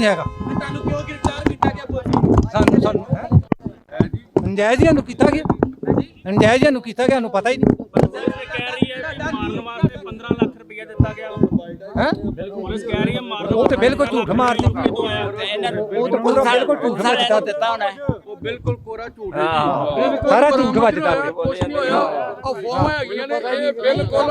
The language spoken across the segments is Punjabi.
ਨਹੀਂ ਹੈਗਾ। ਤੁਹਾਨੂੰ ਕਿਉਂ ਗ੍ਰਿਫਤਾਰ ਕੀਤਾ ਗਿਆ ਪੁਲਿਸ ਸਾਨੂੰ ਸਾਨੂੰ ਹੈਂ? ਨਜਾਇਜ਼ੀਆਂ ਨੂੰ ਕੀਤਾ ਗਿਆ। ਨਜਾਇਜ਼ੀਆਂ ਨੂੰ ਕੀਤਾ ਗਿਆ ਨੂੰ ਪਤਾ ਹੀ ਨਹੀਂ। ਕਹਿ ਰਹੀ ਹੈ ਕਿ ਮਾਰਨ ਵਾਸਤੇ 15 ਲੱਖ ਰੁਪਏ ਦਿੱਤਾ ਗਿਆ? ਹੈ? ਪੁਲਿਸ ਕਹਿ ਰਹੀ ਹੈ ਮਾਰਨ ਉਹ ਤੇ ਬਿਲਕੁਲ ਝੂਠ ਮਾਰਦੀ। ਉਹ ਤਾਂ ਪੂਰਾ ਬਿਲਕੁਲ ਝੂਠ ਵੱਜਦਾ ਦਿੱਤਾ। ਹੋਣਾ ਉਹ ਬਿਲਕੁਲ ਕੋਰਾ ਝੂਠ ਹੈ। ਸਾਰਾ ਝੂਠ ਵੱਜਦਾ ਪਿਆ। ਕੁਛ ਨਹੀਂ ਹੋਇਆ। ਅਫਵਾਹਾਂ ਹੈਗੀਆਂ ਨੇ ਇਹ ਬਿਲਕੁਲ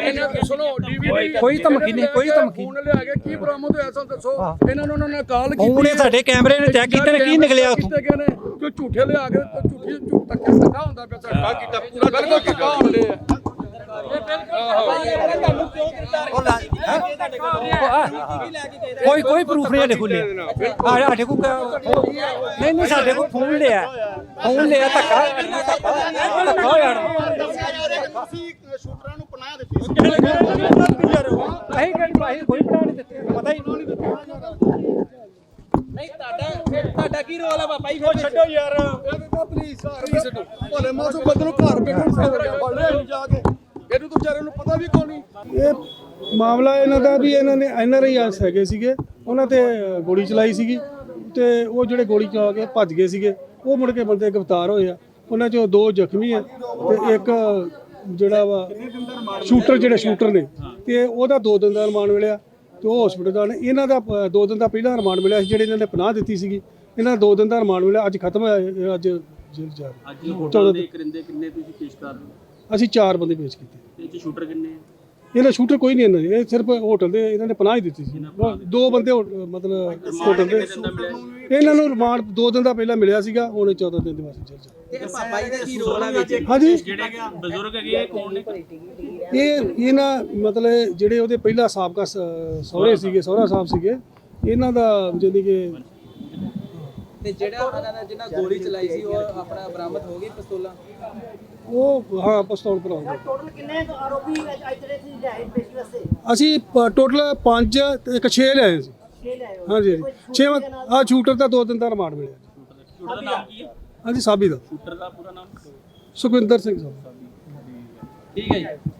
ਇਹਨਾਂ ਦੀ ਸੁਣੋ ਡੀਵੀਡੀ ਕੋਈ ਧਮਕੀ ਨਹੀਂ ਕੋਈ ਧਮਕੀ ਫੋਨ ਲਿਆ ਕੇ ਕੀ ਬਰਾਮਦ ਹੋਇਆ ਸਾਨੂੰ ਦੱਸੋ। ਇਹਨਾਂ ਨੂੰ ਉਹਨਾਂ ਨੇ ਕਾਲ ਕੀਤੀ ਉਹਨੇ ਸਾਡੇ ਕੈਮਰੇ ਨੇ ਚੈੱਕ ਕੀਤੇ ਨੇ ਕੀ ਨਿਕਲਿਆ ਉੱਥੋਂ? ਕੀਤੇ ਗਏ ਨੇ ਕੋਈ ਝੂਠੇ ਲਿਆ ਕੇ ਝੂਠੀ ਝੂਠ ਤੱਕ ਧੱਕਾ ਹੁੰਦਾ ਪਿਆ ਧੱਕਾ ਕੀਤਾ ਪੂਰਾ ਬਿਲਕੁਲ ਧੱਕਾ ਹੁੰਦੇ ਆ ਤੁਹਾਨੂੰ ਕਿਉਂ ਗ੍ਰਿਫਤਾਰ ਕੀਤਾ ਗਿਆ ਤੁਹਾਡੇ ਕੋਲ ਕੋਈ ਕੋਈ ਪ੍ਰੂਫ ਨਹੀਂ ਸਾਡੇ ਕੋਲ ਆ ਸਾਡੇ ਕੋਲ ਕ- ਨਹੀਂ ਨਹੀਂ ਸਾਡੇ ਕੋਲ ਫੋਨ ਲਿਆ। ਫੋਨ ਲਿਆ ਧੱਕਾ ਧੱਕਾ ਹੋਇਆ ਤੁਸੀਂ ਸ਼ੂਟਰਾਂ ਨੂੰ। ਪਨਾਹ ਦਿੱਤੀ ਅਸੀਂ ਕਹਿੰਦੇ ਅਸੀਂ ਕੋਈ ਨਹੀਂ ਦਿੱਤੇ ਪਤਾ ਹੀ ਨਹੀਂ ਨਹੀਂ ਤੁਹਾਡਾ ਤੁਹਾਡਾ ਕੀ ਰੋਲ ਹੈ ਬਾਬਾ ਜੀ? ਫਿਰ ਛੱਡੋ ਯਾਰ। ਪਲੀਜ਼ ਪਲੀਜ਼ ਛੱਡੋ ਭਲੇ ਮਾਸੂ ਬੰਦੇ ਨੂੰ ਘਰ ਬੈਠਣ ਸਾਦਰ ਫੜ ਲਿਆ ਇਹਨੂੰ ਜਾ ਕੇ। ਇਹਨੂੰ ਤਾਂ ਵਿਚਾਰੇ ਨੂੰ ਪਤਾ ਵੀ ਕੋਈ ਨਹੀਂ। ਇਹ ਮਾਮਲਾ ਇਹਨਾਂ ਦਾ ਵੀ ਇਹਨਾਂ ਨੇ ਐਨਆਰਆਈ ਹੈਗੇ ਸੀਗੇ। ਉਹਨਾਂ ਤੇ ਗੋਲੀ ਚਲਾਈ ਸੀਗੀ ਤੇ ਉਹ ਜਿਹੜੇ ਗੋਲੀ ਚਲਾ ਕੇ ਭੱਜ ਗਏ ਸੀਗੇ ਉਹ ਮੁੜ ਕੇ ਬੰਦੇ ਗ੍ਰਿਫਤਾਰ ਹੋਏ ਆ। ਉਹਨਾਂ ਚੋਂ ਦੋ ਜ਼ਖਮੀ ਆ ਤੇ ਇੱਕ ਜਿਹੜਾ ਵਾ ਸ਼ੂਟਰ ਜਿਹੜੇ ਸ਼ੂਟਰ ਨੇ ਤੇ ਉਹਦਾ ਦੋ ਦਿਨ ਦਾ ਰਿਮਾਂਡ ਮਿਲਿਆ ਤੇ ਉਹ ਹਸਪੀਟਲ ਦਾ ਨੇ। ਇਹਨਾਂ ਦਾ ਦੋ ਦਿਨ ਦਾ ਪਹਿਲਾਂ ਰਿਮਾਂਡ ਮਿਲਿਆ ਸੀ ਜਿਹੜੇ ਇਹਨਾਂ ਨੇ ਪਨਾਹ ਦਿੱਤੀ ਸੀਗੀ। ਇਹਨਾਂ ਦਾ ਦੋ ਦਿਨ ਦਾ ਰਿਮਾਂਡ ਮਿਲਿਆ ਅੱਜ ਖਤਮ ਹੋਇਆ ਅੱਜ ਜੇਲ੍ਹ ਜਾ ਰਹੇ। ਅੱਜ ਹੋਟਲ ਦੇ ਕਰਿੰਦੇ ਕਿੰਨੇ ਤੁਸੀਂ ਪੇਸ਼ ਕਰ ਰਹੇ ਹੋ? ਅਸੀਂ ਚਾਰ ਬੰਦੇ ਪੇਸ਼ ਕੀਤੇ। ਇਹ 'ਚ ਸ਼ੂਟਰ ਕਿੰਨੇ ਆ? ਇਹਨਾਂ ਸ਼ੂਟਰ ਕੋਈ ਨਹੀਂ ਇਹਨਾਂ ਦੇ। ਇਹ ਸਿਰਫ ਹੋਟਲ ਦੇ ਇਹਨਾਂ ਨੇ ਪਨਾਹ ਹੀ ਦਿੱਤੀ ਸੀ। ਦੋ ਬੰਦੇ ਹੋ- ਮਤਲਬ ਹੋਟਲ ਦੇ। ਇਹਨਾਂ ਨੂੰ ਰਿਮਾਂਡ ਦੋ ਦਿਨ ਦਾ ਪਹਿਲਾਂ ਮਿਲਿਆ ਸੀਗਾ ਹੁਣ 14 ਦਿਨ ਦੇ ਵਾਸਤੇ ਜੇਲ੍ਹ 'ਚ ਇਹ ਬਾਬਾ ਜੀ ਦਾ ਕੀ ਰੋਲ ਹੈ ਵਿੱਚ? ਹਾਂਜੀ। ਜਿਹੜੇ ਬਜ਼ੁਰਗ ਹੈਗੇ ਇਹ ਕੌਣ ਨੇ? ਇਹ ਇਹਨਾਂ ਮਤਲਬ ਜਿਹੜੇ ਉਹਦੇ ਪਹਿਲਾ ਸਾਬਕਾ ਸ- ਸਹੁਰੇ ਸੀਗੇ ਸਹੁਰਾ ਸਾਹਿਬ ਸੀਗੇ ਇਹਨਾਂ ਦਾ ਜਾਨੀ ਕਿ ਤੇ ਜਿਹੜਾ ਉਹਨਾਂ ਦਾ ਜਿਹਨਾਂ ਗੋਲੀ ਚਲਾਈ ਸੀ ਉਹ ਆਪਣਾ ਬਰਾਮਦ ਹੋ ਗਈ ਪਿਸਤੌਲਾਂ? ਉਹ ਹਾਂ ਪਿਸਤੌਲ ਪਰ ਆਉਂਦੇ ਟੋਟਲ ਕਿੰਨੇ ਆਰੋਪੀ ਅੱਜ ਜਿਹੜੇ ਸੀ ਪੇਸ਼ੀ ਵਾਸਤੇ? ਅਸੀਂ ਟੋਟਲ 5 ਤੇ ਇੱਕ 6 ਲਿਆਏ ਸੀ। 6 ਲਿਆਏ ਹੋ ਹਾਂਜੀ ਹਾਂਜੀ। 6 ਆ ਸ਼ੂਟਰ ਦਾ ਦੋ ਦਿਨ ਦਾ ਰਿਮਾਂਡ ਮਿਲਿਆ। ਸ਼ੂਟਰ ਦਾ ਨਾਮ ਕੀ ਹੈ? ਹਾਂਜੀ ਸਾਬੀ ਦਾ। ਸ਼ੂਟਰ ਦਾ ਪੂਰਾ ਨਾਮ? ਸੁਖਵਿੰਦਰ ਸਿੰਘ ਸਾਹਿਬ ਠੀਕ ਹੈ ਜੀ।